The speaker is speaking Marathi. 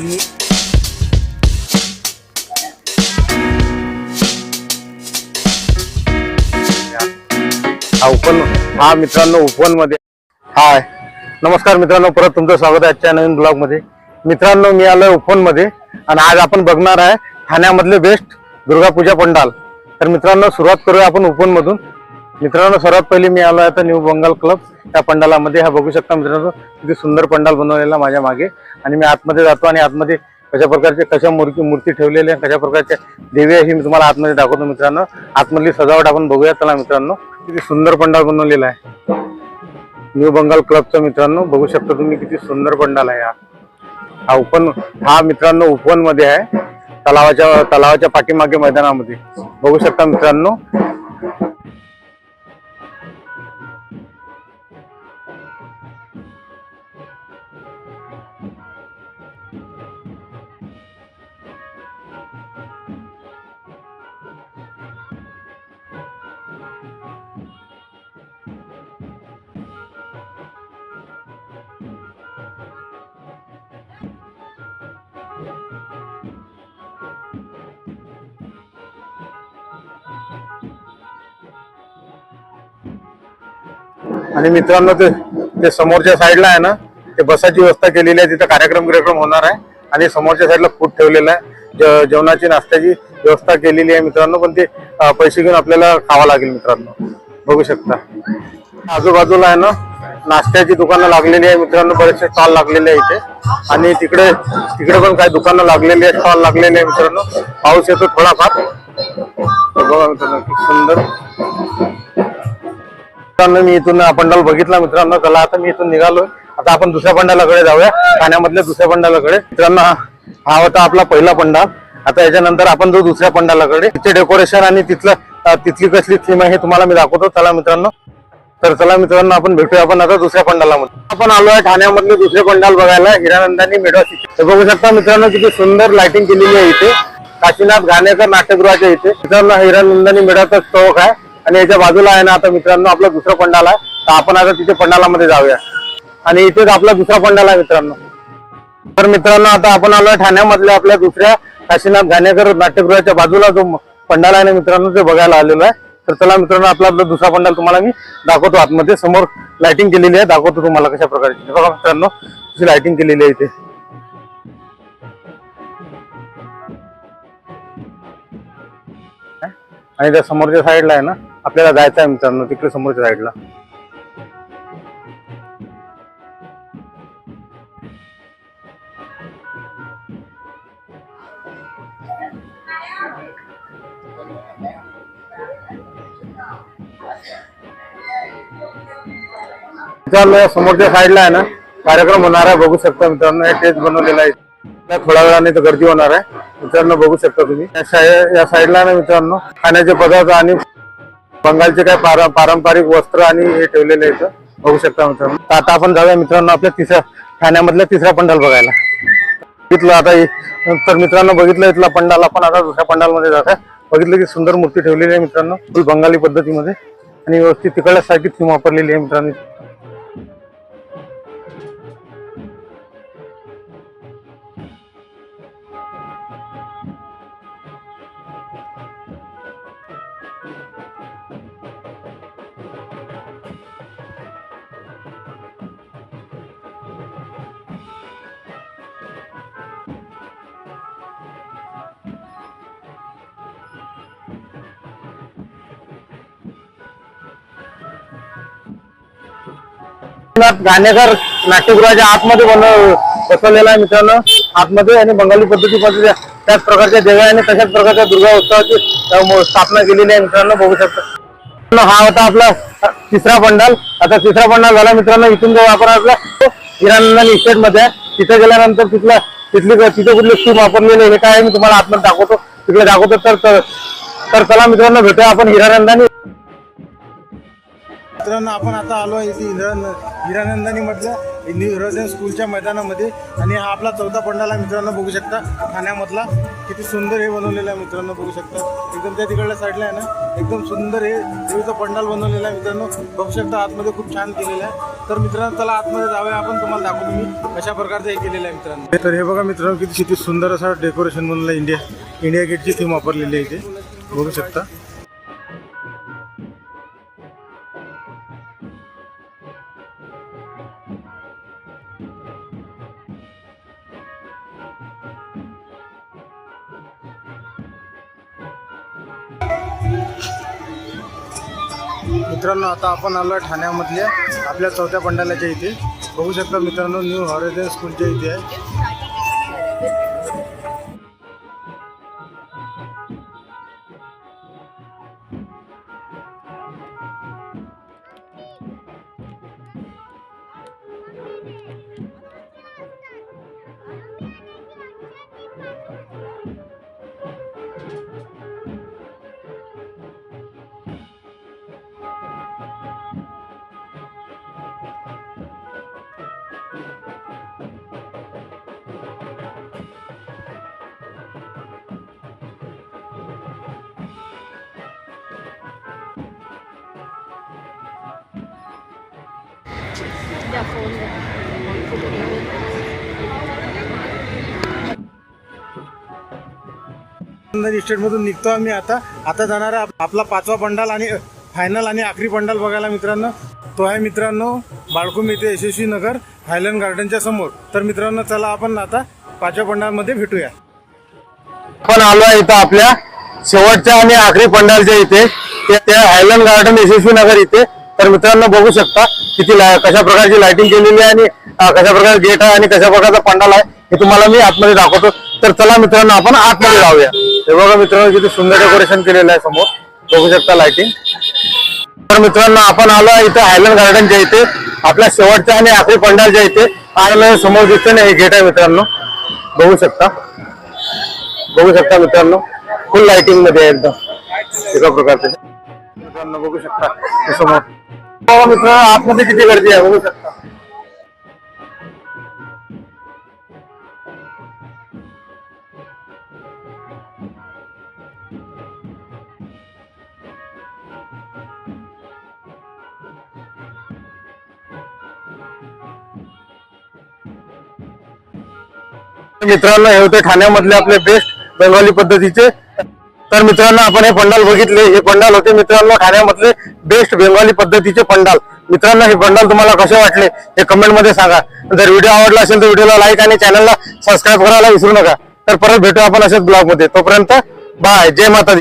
आणि हा ओपन हा मित्रांनो ओपनमध्ये. हाय. नमस्कार मित्रांनो परत तुमचं स्वागत आहे आजच्या नवीन ब्लॉगमध्ये. मित्रांनो मी आलोय ओपनमध्ये आणि आज आपण बघणार आहे ठाण्यामधले बेस्ट दुर्गा पूजा पंडाल. तर मित्रांनो सुरुवात करूया आपण ओपन मधून. मित्रांनो सर्वात पहिले मी आलो आहे तर न्यू बंगाल क्लब या पंडालामध्ये. हा बघू शकता मित्रांनो किती सुंदर पंडाल बनवलेला माझ्या मागे. आणि मी आतमध्ये जातो आणि आतमध्ये कशा प्रकारचे कशा मूर्ती मूर्ती ठेवलेल्या कशा प्रकारच्या देवी आहे ही मी तुम्हाला आतमध्ये दाखवतो मित्रांनो. आतमधली सजावट आपण बघूया. चला मित्रांनो किती सुंदर पंडाल बनवलेला आहे. न्यू बंगाल क्लबचा मित्रांनो बघू शकता तुम्ही किती सुंदर पंडाल आहे हा. हा उपन हा मित्रांनो ओपनमध्ये आहे. तलावाच्या तलावाच्या पाठीमागे मैदानामध्ये. बघू शकता मित्रांनो आणि मित्रांनो ते ते समोरच्या साईडला आहे ना ते बसाची व्यवस्था केलेली आहे. तिथं कार्यक्रम कार्यक्रम होणार आहे. आणि समोरच्या साईडला फूड ठेवलेलं आहे. जेवणाची नाश्त्याची व्यवस्था केलेली आहे मित्रांनो. पण ते पैसे घेऊन आपल्याला खावा लागेल मित्रांनो. बघू शकता. आजूबाजूला आहे ना नाश्त्याची दुकानं लागलेली आहे मित्रांनो. बरेचसे स्टॉल लागलेले आहे इथे. आणि तिकडे तिकडे पण काही दुकानं लागलेली आहे स्टॉल लागलेले आहे मित्रांनो. पाऊस येतो थोडाफार. बघा मित्रांनो सुंदर. मित्रांनो मी इथून पंडाल बघितला मित्रांनो चला आता मी इथून निघालो आता आपण दुसऱ्या पंडालाकडे जाऊया. ठाण्यामधल्या दुसऱ्या पंडालाकडे. मित्रांनो हा हा होता आपला पहिला पंडाल. आता याच्यानंतर आपण जो दुसऱ्या पंडालाकडे. तिथे डेकोरेशन आणि तिथलं तिथली कसली थीम आहे हे तुम्हाला मी दाखवतो. चला मित्रांनो. तर चला मित्रांनो आपण भेटूया आपण आता दुसऱ्या पंडालामध्ये. आपण आलो आहे ठाण्यामधले दुसरे पंडाल बघायला हिरानंदानी मेढा हे बघू शकता मित्रांनो किती सुंदर लाइटिंग केलेली आहे इथे. काशीनाथ घाणेकर नाट्यगृहाच्या इथे. मित्रांनो हिरानंदानी मेढाचा चौक आहे. आणि याच्या बाजूला आहे ना आता मित्रांनो आपला दुसरा पंडाल आहे. तर आपण आता तिथे पंडालामध्ये जाऊया. आणि इथेच आपला दुसरा पंडाल आहे मित्रांनो. तर मित्रांनो आता आपण आलोय ठाण्यामधल्या आपल्या दुसऱ्या काशीनाथ घाणेकर नाट्यगृहाच्या बाजूला जो पंडाल आहे ना मित्रांनो ते बघायला आलेलो आहे. तर चला मित्रांनो आपला आपला दुसरा पंडाल तुम्हाला मी दाखवतो आतमध्ये. समोर लाइटिंग केलेली आहे. दाखवतो तुम्हाला कशा प्रकारची. बघा मित्रांनो कशी लाइटिंग केलेली आहे इथे. आणि त्या समोरच्या साईडला आहे ना आपल्याला जायचं आहे मित्रांनो तिकडे समोरच्या साईडला मित्रांनो समोरच्या साईडला आहे ना कार्यक्रम होणार आहे बघू शकता मित्रांनो हे टेस्ट बनवलेला आहे. थोड्या वेळाने तर गर्दी होणार आहे. मित्रांनो बघू शकता तुम्ही. या या साईडला ना मित्रांनो खाण्याचे पदार्थ आणि बंगालचे काय पार- पारंपरिक वस्त्र आणि हे ठेवलेले आहेत. बघू शकता मित्रांनो. आता आपण जाऊया मित्रांनो आपल्या तिसऱ्या ठाण्यामधल्या तिसरा पंडाल बघायला. बघितलं आता तर मित्रांनो बघितलं इथला पंडाल आपण आता दुसऱ्या पंडाल मध्ये जात आहे बघितलं की सुंदर मूर्ती ठेवलेली आहे मित्रांनो बंगाली पद्धतीमध्ये. आणि व्यवस्थित तिकडल्या साठी थीम वापरलेली आहे मित्रांनो. नाथ नाट्यगृहाच्या आतमध्ये बनव बसवलेला आहे मित्रांनो. आतमध्ये आणि बंगाली पद्धतीमध्ये त्याच प्रकारच्या देव्या आणि तशाच प्रकारच्या दुर्गा उत्सवाची स्थापना केलेली आहे मित्रांनो बघू शकता. हा होता आपला तिसरा पंडाल. आता तिसरा पंडाल झाला मित्रांनो इथून जो वापर आपला हिरानंदन इस्टेटमध्ये आहे. तिथे गेल्यानंतर तिथला तिथली तिथे कुठली स्कीम वापरलेली हे काय मी तुम्हाला आतमध्ये दाखवतो. तिकडे दाखवतो तर तर तर चला मित्रांनो भेटूया आपण हिरानंदानी. मित्रांनो आपण आता आलो आहे इथे हिरानंद हिरानंदानी मधल्या हिरोजन स्कूलच्या मैदानामध्ये. आणि हा आपला चौथा पंडाल आहे मित्रांनो बघू शकता. ठाण्यामधला किती सुंदर हे बनवलेलं आहे मित्रांनो बघू शकता. एकदम त्या तिकडल्या साईडला आहे ना एकदम सुंदर हे देवीचं पंडाल बनवलेला आहे मित्रांनो. बघू शकता आतमध्ये खूप छान केलेलं आहे. तर मित्रांनो चला आतमध्ये जाऊया. आपण तुम्हाला दाखवतो मी कशा प्रकारचं हे केलेलं आहे मित्रांनो. तर हे बघा मित्रांनो किती किती सुंदर असं डेकोरेशन बनवलं इंडिया इंडिया गेटची थीम वापरलेली आहे इथे. बघू शकता. मित्रांनो आता आपण आलो आहे ठाण्यामधल्या आपल्या चौथ्या पंडालाच्या इथे. बघू शकता मित्रांनो न्यू हॉरिझन स्कूलच्या इथे आहे. स्टेटमधून निघतो आम्ही आता. आता जाणार आहे आपला पाचवा पंडाल आणि फायनल आणि आखरी पंडाल बघायला मित्रांनो. तो आहे मित्रांनो बाळकुम येथे यशस्वी नगर हायलंड गार्डनच्या समोर. तर मित्रांनो चला आपण आता पाचव्या पंडालमध्ये भेटूया. आपण आलो आहे इथं आपल्या शेवटच्या आणि आखरी पंडालच्या इथे. त्या हायलंड गार्डन यशस्वी नगर इथे. तर मित्रांनो बघू शकता किती ला- कशा प्रकारची लाइटिंग केलेली आहे आणि कशा प्रकारचा गेट आहे आणि कशा प्रकारचा पंडाल आहे हे तुम्हाला मी आतमध्ये दाखवतो. तर चला मित्रांनो आपण आतमध्ये जाऊया. हे बघा मित्रांनो किती सुंदर डेकोरेशन केलेलं आहे समोर. बघू शकता लाइटिंग तर मित्रांनो आपण आलो इथं हायलंड गार्डनच्या इथे. आपल्या शेवटच्या आणि आखरी पंडालच्या इथे आलं समोर दिसते ना हे गेट आहे मित्रांनो. बघू शकता. बघू शकता मित्रांनो फुल लाइटिंगमध्ये आहे एकदम. एका प्रकारचे. मित्रांनो बघू शकता समोर. बघा मित्रांनो आतमध्ये किती गर्दी आहे बघू शकता. मित्रांनो हे होते खाण्यामधले आपले बेस्ट बेंगॉली पद्धतीचे तर मित्रांनो आपण हे पंडाल बघितले. हे पंडाल होते मित्रांनो ठाण्यामधले बेस्ट बेंगॉली पद्धतीचे पंडाल. मित्रांनो हे पंडाल तुम्हाला कसे वाटले हे कमेंटमध्ये सांगा. जर व्हिडिओ आवडला असेल तर व्हिडिओला लाईक आणि चॅनलला सबस्क्राईब करायला विसरू नका. तर परत भेटू आपण असेच ब्लॉगमध्ये. तोपर्यंत बाय जय माता